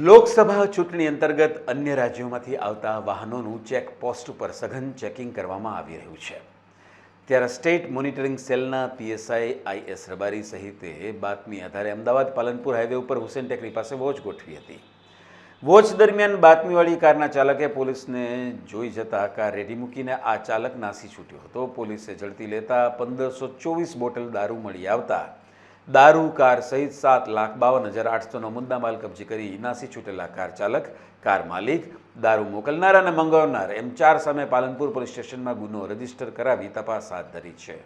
લોકસભા ચૂંટણી અંતર્ગત અન્ય રાજ્યોમાંથી આવતા વાહનોનું ચેકપોસ્ટ ઉપર સઘન ચેકિંગ કરવામાં આવી રહ્યું છે. ત્યારે સ્ટેટ મોનિટરિંગ સેલના પીએસઆઈ આઈએસ રબારી સહિતે બાતમી આધારે અમદાવાદ પાલનપુર હાઈવે ઉપર હુસેન ટેકરી પાસે વોચ ગોઠવી હતી. વોચ દરમિયાન બાતમીવાળી કારના ચાલકે પોલીસને જોઈ જતા કાર રેડી મૂકીને આ ચાલક નાસી છૂટ્યો હતો. પોલીસે ઝડપી લેતા પંદરસો ચોવીસ બોટલ દારૂ મળી આવતા દારૂ કાર સહિત સાત લાખ બાવન હજાર આઠસોનો મુદ્દામાલ કબજે કરી નાસી છૂટેલા કાર ચાલક, કાર માલિક દારૂ મોકલનાર અને મંગાવનાર. એમ ચાર સામે પાલનપુર પોલીસ સ્ટેશનમાં ગુનો રજિસ્ટર કરાવી તપાસ હાથ ધરી છે.